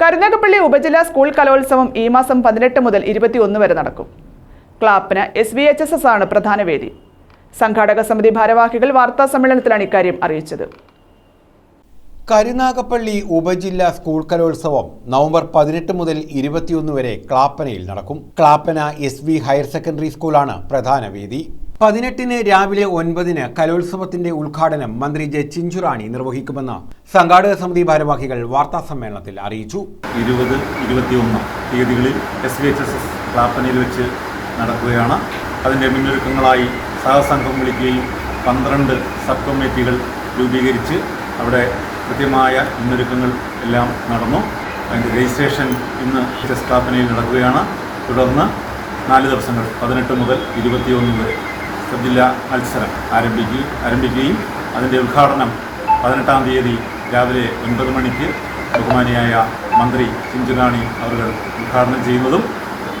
കരുനാഗപ്പള്ളി ഉപജില്ലാ സ്കൂൾ കലോത്സവം ഈ മാസം പതിനെട്ട് മുതൽ ഇരുപത്തിയൊന്ന് വരെ നടക്കും. ക്ലാപ്പിന് S V H S S ആണ് പ്രധാന വേദി. സംഘാടക സമിതി ഭാരവാഹികൾ വാർത്താ സമ്മേളനത്തിലാണ് ഇക്കാര്യം അറിയിച്ചത്. കരുനാഗപ്പള്ളി ഉപജില്ലാ സ്കൂൾ കലോത്സവം നവംബർ പതിനെട്ട് മുതൽ ഇരുപത്തിയൊന്ന് വരെ ക്ലാപ്പനയിൽ നടക്കും. Clappana S V higher secondary സ്കൂളാണ് പ്രധാന വേദി. പതിനെട്ടിന് രാവിലെ ഒൻപതിന് കലോത്സവത്തിന്റെ ഉദ്ഘാടനം മന്ത്രി ജെ ചിഞ്ചുറാണി നിർവഹിക്കുമെന്ന് സംഘാടക സമിതി ഭാരവാഹികൾ വാർത്താ സമ്മേളനത്തിൽ അറിയിച്ചു. ഇരുപത് ഇരുപത്തിയൊന്ന് തീയതികളിൽ S V H S S ക്ലാപ്പനയിൽ വെച്ച് നടക്കുകയാണ്. അതിന്റെ മുന്നൊരുക്കങ്ങളായി സഹസംഘം വിളിക്കുകയും പന്ത്രണ്ട് സബ് കമ്മിറ്റികൾ രൂപീകരിച്ച് അവിടെ കൃത്യമായ മുന്നൊരുക്കങ്ങൾ എല്ലാം നടന്നു. അതിന്റെ രജിസ്ട്രേഷൻ ഇന്ന് സ്ഥാപനയിൽ നടക്കുകയാണ്. തുടർന്ന് നാല് ദിവസങ്ങൾ പതിനെട്ട് മുതൽ ഇരുപത്തിയൊന്ന് വരെ ജില്ലാ മത്സരം ആരംഭിക്കുകയും ആരംഭിക്കുകയും അതിന്റെ ഉദ്ഘാടനം പതിനെട്ടാം തീയതി രാവിലെ ഒൻപത് മണിക്ക് ബഹുമാനിയായ മന്ത്രി ചിഞ്ചുറാണി അവർ ഉദ്ഘാടനം ചെയ്യുന്നതും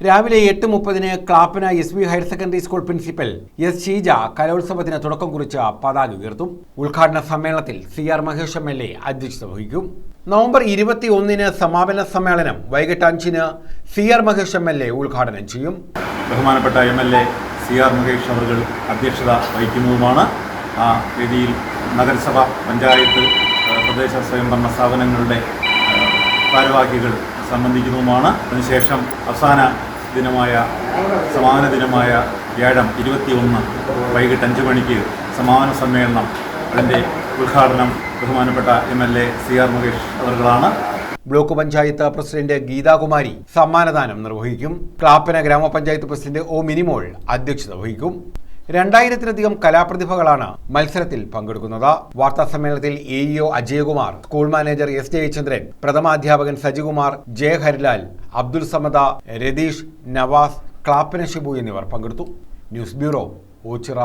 രാവിലെ എട്ട് മുപ്പതിന് Clappana S V higher secondary school principal S Sheeja കലോത്സവത്തിന് തുടക്കം കുറിച്ച് പതാക ഉയർത്തും. ഉദ്ഘാടന സമ്മേളനത്തിൽ C R Mahesh M L A അധ്യക്ഷത വഹിക്കും. നവംബർ ഇരുപത്തി ഒന്നിന് സമാപന സമ്മേളനം വൈകിട്ട് അഞ്ചിന് C R Mahesh M L A ഉദ്ഘാടനം ചെയ്യും. ബഹുമാനപ്പെട്ട M L A C R Mahesh അവർ അധ്യക്ഷത വഹിക്കുന്നതുമാണ്. ആ വേദിയിൽ നഗരസഭ പഞ്ചായത്ത് പ്രദേശ സ്വയംഭരണ സ്ഥാപനങ്ങളുടെ ഭാരവാഹികൾ സംബന്ധിക്കുന്നതുമാണ്. അതിനുശേഷം അവസാന ദിനമായ സമാപന ദിനമായ വ്യാഴം ഇരുപത്തിയൊന്ന് വൈകിട്ട് അഞ്ച് മണിക്ക് സമാപന സമ്മേളനം അതിന്റെ ഉദ്ഘാടനം ബഹുമാനപ്പെട്ട M L A C R Mahesh അവർകളാണ് block panchayat president Geethakumari സമ്മാനദാനം നിർവഹിക്കും. ക്ലാപ്പന ഗ്രാമപഞ്ചായത്ത് പ്രസിഡന്റ് ഒ മിനിമോൾ അധ്യക്ഷത വഹിക്കും. രണ്ടായിരത്തിലധികം കലാപ്രതിഭകളാണ് മത്സരത്തിൽ പങ്കെടുക്കുന്നത്. വാർത്താ സമ്മേളനത്തിൽ A EO Ajayakumar school manager S Jayachandran പ്രഥമാധ്യാപകൻ Sajikumar J Harilal Abdul Samad Ratheesh Nawaz Clappana Shibu എന്നിവർ പങ്കെടുത്തു. News bureau Ochira.